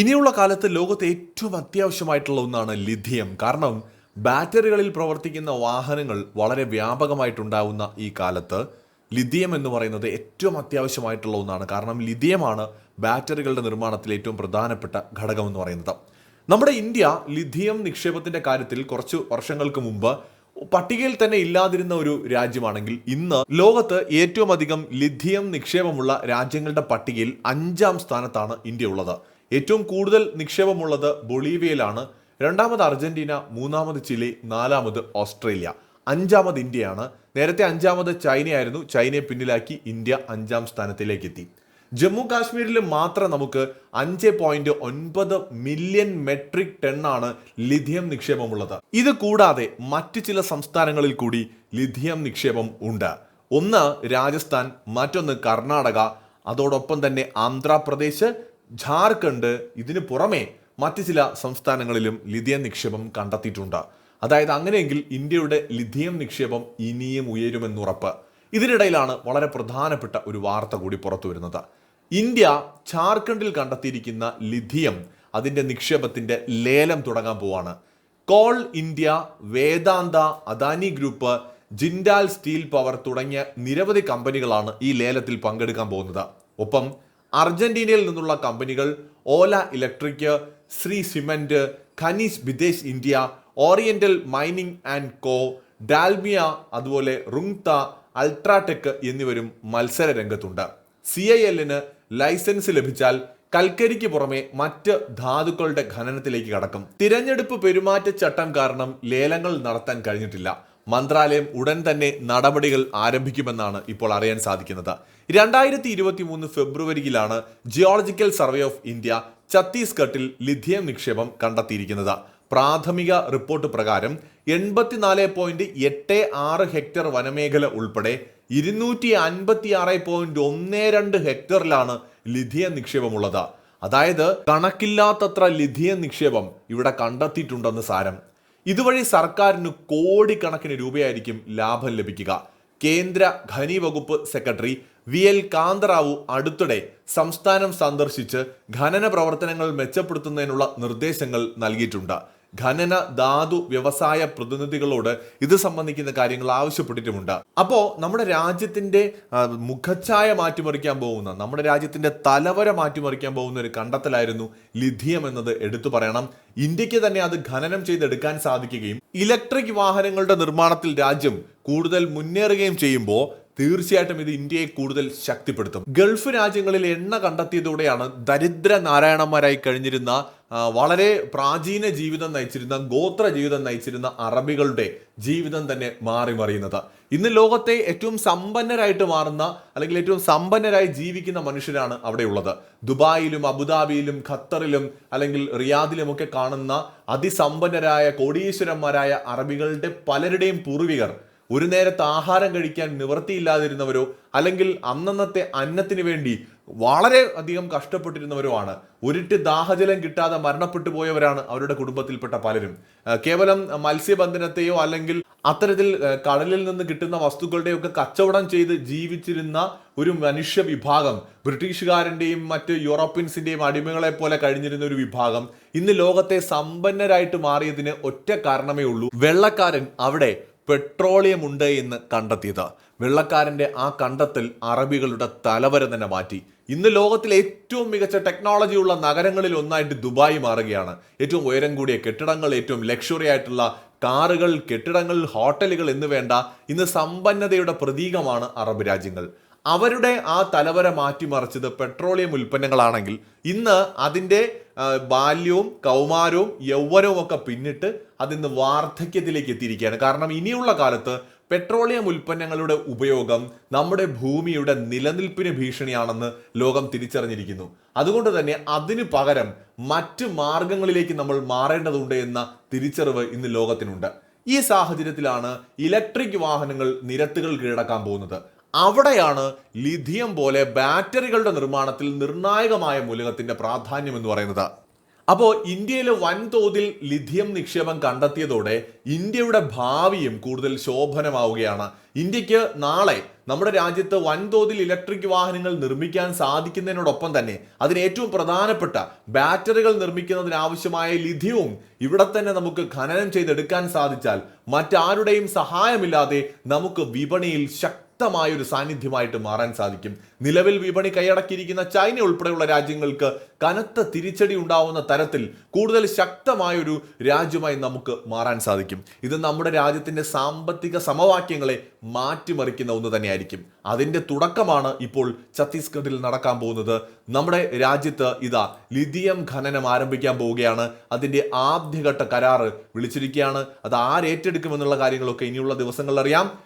ഇനിയുള്ള കാലത്ത് ലോകത്ത് ഏറ്റവും അത്യാവശ്യമായിട്ടുള്ള ഒന്നാണ് ലിഥിയം. കാരണം ബാറ്ററികളിൽ പ്രവർത്തിക്കുന്ന വാഹനങ്ങൾ വളരെ വ്യാപകമായിട്ടുണ്ടാവുന്ന ഈ കാലത്ത് ലിഥിയം എന്ന് പറയുന്നത് ഏറ്റവും അത്യാവശ്യമായിട്ടുള്ള ഒന്നാണ്. കാരണം ലിഥിയമാണ് ബാറ്ററികളുടെ നിർമ്മാണത്തിൽ ഏറ്റവും പ്രധാനപ്പെട്ട ഘടകം എന്ന് പറയുന്നത്. നമ്മുടെ ഇന്ത്യ ലിഥിയം നിക്ഷേപത്തിന്റെ കാര്യത്തിൽ കുറച്ച് വർഷങ്ങൾക്ക് മുമ്പ് പട്ടികയിൽ തന്നെ ഇല്ലാതിരുന്ന ഒരു രാജ്യമാണെങ്കിൽ ഇന്ന് ലോകത്ത് ഏറ്റവും അധികം ലിഥിയം നിക്ഷേപമുള്ള രാജ്യങ്ങളുടെ പട്ടികയിൽ അഞ്ചാം സ്ഥാനത്താണ് ഇന്ത്യ ഉള്ളത്. ഏറ്റവും കൂടുതൽ നിക്ഷേപമുള്ളത് ബൊളീവിയയിലാണ്. രണ്ടാമത് അർജന്റീന മൂന്നാമത് ചിലി നാലാമത് ഓസ്ട്രേലിയ. അഞ്ചാമത് ഇന്ത്യയാണ്. നേരത്തെ അഞ്ചാമത് ചൈനയായിരുന്നു. ചൈനയെ പിന്നിലാക്കി ഇന്ത്യ അഞ്ചാം സ്ഥാനത്തിലേക്ക് എത്തി ജമ്മു കാശ്മീരിൽ മാത്രം നമുക്ക് അഞ്ച് പോയിന്റ് ഒൻപത് മില്യൺ മെട്രിക് ടണ്ണാണ് ലിഥിയം നിക്ഷേപമുള്ളത്. ഇത് കൂടാതെ മറ്റു ചില സംസ്ഥാനങ്ങളിൽ കൂടി ലിഥിയം നിക്ഷേപം ഉണ്ട്. ഒന്ന് രാജസ്ഥാൻ മറ്റൊന്ന് കർണാടക അതോടൊപ്പം തന്നെ ആന്ധ്രാപ്രദേശ് ഝാർഖണ്ഡ് ഇതിനു പുറമെ മറ്റ് ചില സംസ്ഥാനങ്ങളിലും ലിഥിയം നിക്ഷേപം കണ്ടെത്തിയിട്ടുണ്ട്. അതായത് അങ്ങനെയെങ്കിൽ ഇന്ത്യയുടെ ലിഥിയം നിക്ഷേപം ഇനിയും ഉയരുമെന്നുറപ്പ് ഇതിനിടയിലാണ് വളരെ പ്രധാനപ്പെട്ട ഒരു വാർത്ത കൂടി പുറത്തു വരുന്നത്. ഇന്ത്യ ഝാർഖണ്ഡിൽ കണ്ടെത്തിയിരിക്കുന്ന ലിഥിയം അതിന്റെ നിക്ഷേപത്തിന്റെ ലേലം തുടങ്ങാൻ പോവാണ്. Coal India Vedanta Adani group Jindal steel power തുടങ്ങിയ നിരവധി കമ്പനികളാണ് ഈ ലേലത്തിൽ പങ്കെടുക്കാൻ പോകുന്നത്. ഒപ്പം അർജന്റീനയിൽ നിന്നുള്ള കമ്പനികൾ Ola electric Shree cement ഖനീസ് Videsh India oriental mining and co Dalmia അതുപോലെ റുങ്ത അൾട്രാടെക് എന്നിവരും മത്സര രംഗത്തുണ്ട്. സി ഐ എല്ലിന് ലൈസൻസ് ലഭിച്ചാൽ കൽക്കരിക്ക് പുറമെ മറ്റ് ധാതുക്കളുടെ ഖനനത്തിലേക്ക് കടക്കും. തിരഞ്ഞെടുപ്പ് പെരുമാറ്റച്ചട്ടം കാരണം ലേലങ്ങൾ നടത്താൻ കഴിഞ്ഞിട്ടില്ല. മന്ത്രാലയം ഉടൻ തന്നെ നടപടികൾ ആരംഭിക്കുമെന്നാണ് ഇപ്പോൾ അറിയാൻ സാധിക്കുന്നത്. രണ്ടായിരത്തി ഇരുപത്തി മൂന്ന് ഫെബ്രുവരിയിലാണ് ജിയോളജിക്കൽ സർവേ ഓഫ് ഇന്ത്യ ഛത്തീസ്ഗഡിൽ ലിഥിയം നിക്ഷേപം കണ്ടെത്തിയിരിക്കുന്നത്. പ്രാഥമിക റിപ്പോർട്ട് പ്രകാരം എൺപത്തിനാല് പോയിന്റ് എട്ട് ആറ് ഹെക്ടർ വനമേഖല ഉൾപ്പെടെ ഇരുന്നൂറ്റി അൻപത്തി ആറ് പോയിന്റ് ഒന്ന് രണ്ട് ഹെക്ടറിലാണ് ലിഥിയം നിക്ഷേപമുള്ളത്. അതായത് കണക്കില്ലാത്തത്ര ലിഥിയം നിക്ഷേപം ഇവിടെ കണ്ടെത്തിയിട്ടുണ്ടെന്ന് സാരം. ഇതുവഴി സർക്കാരിന് കോടിക്കണക്കിന് രൂപയായിരിക്കും ലാഭം ലഭിക്കുക. കേന്ദ്ര ഖനി വകുപ്പ് സെക്രട്ടറി വി എൽ കാന്തറാവു അടുത്തിടെ സംസ്ഥാനം സന്ദർശിച്ച് ഖനന പ്രവർത്തനങ്ങൾ മെച്ചപ്പെടുത്തുന്നതിനുള്ള നിർദ്ദേശങ്ങൾ നൽകിയിട്ടുണ്ട്. ഖനന ധാതു വ്യവസായ പ്രതിനിധികളോട് ഇത് സംബന്ധിക്കുന്ന കാര്യങ്ങൾ ആവശ്യപ്പെട്ടിട്ടുമുണ്ട്. അപ്പോൾ നമ്മുടെ രാജ്യത്തിന്റെ മുഖച്ഛായ മാറ്റിമറിക്കാൻ പോകുന്ന നമ്മുടെ രാജ്യത്തിന്റെ തലവര മാറ്റിമറിക്കാൻ പോകുന്ന ഒരു കണ്ടെത്തലായിരുന്നു ലിഥിയം എന്നത് എടുത്തു പറയണം. ഇന്ത്യയ്ക്ക് തന്നെ അത് ഖനനം ചെയ്തെടുക്കാൻ സാധിക്കുകയും ഇലക്ട്രിക് വാഹനങ്ങളുടെ നിർമ്മാണത്തിൽ രാജ്യം കൂടുതൽ മുന്നേറുകയും ചെയ്യുമ്പോൾ തീർച്ചയായിട്ടും ഇത് ഇന്ത്യയെ കൂടുതൽ ശക്തിപ്പെടുത്തും. ഗൾഫ് രാജ്യങ്ങളിൽ എണ്ണ കണ്ടെത്തിയതോടെയാണ് ദരിദ്ര നാരായണന്മാരായി കഴിഞ്ഞിരുന്ന വളരെ പ്രാചീന ജീവിതം നയിച്ചിരുന്ന ഗോത്ര ജീവിതം നയിച്ചിരുന്ന അറബികളുടെ ജീവിതം തന്നെ മാറി മറിയുന്നത്. ഇന്ന് ലോകത്തെ ഏറ്റവും സമ്പന്നരായിട്ട് മാറുന്ന അല്ലെങ്കിൽ ഏറ്റവും സമ്പന്നരായി ജീവിക്കുന്ന മനുഷ്യരാണ് അവിടെയുള്ളത്. ദുബായിലും അബുദാബിയിലും ഖത്തറിലും അല്ലെങ്കിൽ റിയാദിലും ഒക്കെ കാണുന്ന അതിസമ്പന്നരായ കോടീശ്വരന്മാരായ അറബികളുടെ പലരുടെയും പൂർവികർ ഒരു നേരത്തെ ആഹാരം കഴിക്കാൻ നിവൃത്തിയില്ലാതിരുന്നവരോ അല്ലെങ്കിൽ അന്നന്നത്തെ അന്നത്തിന് വേണ്ടി വളരെ അധികം കഷ്ടപ്പെട്ടിരുന്നവരോ ആണ്. ഒരിട്ട് ദാഹജലം കിട്ടാതെ മരണപ്പെട്ടു പോയവരാണ് അവരുടെ കുടുംബത്തിൽപ്പെട്ട പലരും. കേവലം മത്സ്യബന്ധനത്തെയോ അല്ലെങ്കിൽ അത്തരത്തിൽ കടലിൽ നിന്ന് കിട്ടുന്ന വസ്തുക്കളുടെയൊക്കെ കച്ചവടം ചെയ്ത് ജീവിച്ചിരുന്ന ഒരു മനുഷ്യ വിഭാഗം ബ്രിട്ടീഷുകാരന്റെയും മറ്റ് യൂറോപ്യൻസിന്റെയും അടിമകളെ പോലെ കഴിഞ്ഞിരുന്ന ഒരു വിഭാഗം ഇന്ന് ലോകത്തെ സമ്പന്നരായിട്ട് മാറിയതിന് ഒറ്റ കാരണമേ ഉള്ളൂ. വെള്ളക്കാരൻ അവിടെ പെട്രോളിയം ഉണ്ട് എന്ന് കണ്ടെത്തിയത്. വെള്ളക്കാരന്റെ ആ കണ്ടെത്തൽ അറബികളുടെ തലവരെ തന്നെ മാറ്റി. ഇന്ന് ലോകത്തിലെ ഏറ്റവും മികച്ച ടെക്നോളജി ഉള്ള നഗരങ്ങളിൽ ഒന്നായിട്ട് ദുബായ് മാറുകയാണ്. ഏറ്റവും ഉയരം കൂടിയ കെട്ടിടങ്ങൾ ഏറ്റവും ലക്ഷറി ആയിട്ടുള്ള കാറുകൾ കെട്ടിടങ്ങൾ ഹോട്ടലുകൾ എന്ന് വേണ്ട ഇന്ന് സമ്പന്നതയുടെ പ്രതീകമാണ് അറബ് രാജ്യങ്ങൾ. അവരുടെ ആ തലവര മാറ്റിമറിച്ചത് പെട്രോളിയം ഉൽപ്പന്നങ്ങളാണെങ്കിൽ ഇന്ന് അതിന്റെ ബാല്യവും കൗമാരവും യൗവനവും ഒക്കെ പിന്നിട്ട് അതിന്ന് വാർദ്ധക്യത്തിലേക്ക് എത്തിയിരിക്കുകയാണ്. കാരണം ഇനിയുള്ള കാലത്ത് പെട്രോളിയം ഉൽപ്പന്നങ്ങളുടെ ഉപയോഗം നമ്മുടെ ഭൂമിയുടെ നിലനിൽപ്പിന് ഭീഷണിയാണെന്ന് ലോകം തിരിച്ചറിഞ്ഞിരിക്കുന്നു. അതുകൊണ്ട് തന്നെ അതിനു പകരം മറ്റ് മാർഗങ്ങളിലേക്ക് നമ്മൾ മാറേണ്ടതുണ്ട് എന്ന തിരിച്ചറിവ് ഇന്ന് ലോകത്തിനുണ്ട്. ഈ സാഹചര്യത്തിലാണ് ഇലക്ട്രിക് വാഹനങ്ങൾ നിരത്തുകൾ കീഴടക്കാൻ പോകുന്നത്. അവിടെയാണ് ലിഥിയം പോലെ ബാറ്ററികളുടെ നിർമ്മാണത്തിൽ നിർണായകമായ മൂലകത്തിന്റെ പ്രാധാന്യം എന്ന് പറയുന്നത്. അപ്പോൾ ഇന്ത്യയിലെ വൻതോതിൽ ലിഥിയം നിക്ഷേപം കണ്ടെത്തിയതോടെ ഇന്ത്യയുടെ ഭാവിയും കൂടുതൽ ശോഭനമാവുകയാണ്. ഇന്ത്യയ്ക്ക് നാളെ നമ്മുടെ രാജ്യത്ത് വൻതോതിൽ ഇലക്ട്രിക് വാഹനങ്ങൾ നിർമ്മിക്കാൻ സാധിക്കുന്നതിനോടൊപ്പം തന്നെ അതിന് ഏറ്റവും പ്രധാനപ്പെട്ട ബാറ്ററികൾ നിർമ്മിക്കുന്നതിനാവശ്യമായ ലിഥിയവും ഇവിടെ തന്നെ നമുക്ക് ഖനനം ചെയ്തെടുക്കാൻ സാധിച്ചാൽ മറ്റാരുടെയും സഹായമില്ലാതെ നമുക്ക് വിപണിയിൽ ശക്തി ശക്തമായ ഒരു സാന്നിധ്യമായിട്ട് മാറാൻ സാധിക്കും. നിലവിൽ വിപണി കൈയടക്കിയിരിക്കുന്ന ചൈന ഉൾപ്പെടെയുള്ള രാജ്യങ്ങൾക്ക് കനത്ത തിരിച്ചടി ഉണ്ടാവുന്ന തരത്തിൽ കൂടുതൽ ശക്തമായൊരു രാജ്യമായി നമുക്ക് മാറാൻ സാധിക്കും. ഇത് നമ്മുടെ രാജ്യത്തിന്റെ സാമ്പത്തിക സമവാക്യങ്ങളെ മാറ്റിമറിക്കുന്ന ഒന്ന് തന്നെയായിരിക്കും. അതിന്റെ തുടക്കമാണ് ഇപ്പോൾ ഛത്തീസ്ഗഡിൽ നടക്കാൻ പോകുന്നത്. നമ്മുടെ രാജ്യത്ത് ഇതാ ലിഥിയം ഖനനം ആരംഭിക്കാൻ പോവുകയാണ്. അതിന്റെ ആദ്യഘട്ട കരാറ് വിളിച്ചിരിക്കുകയാണ്. അത് ആരേറ്റെടുക്കുമെന്നുള്ള കാര്യങ്ങളൊക്കെ ഇനിയുള്ള ദിവസങ്ങളിൽ അറിയാം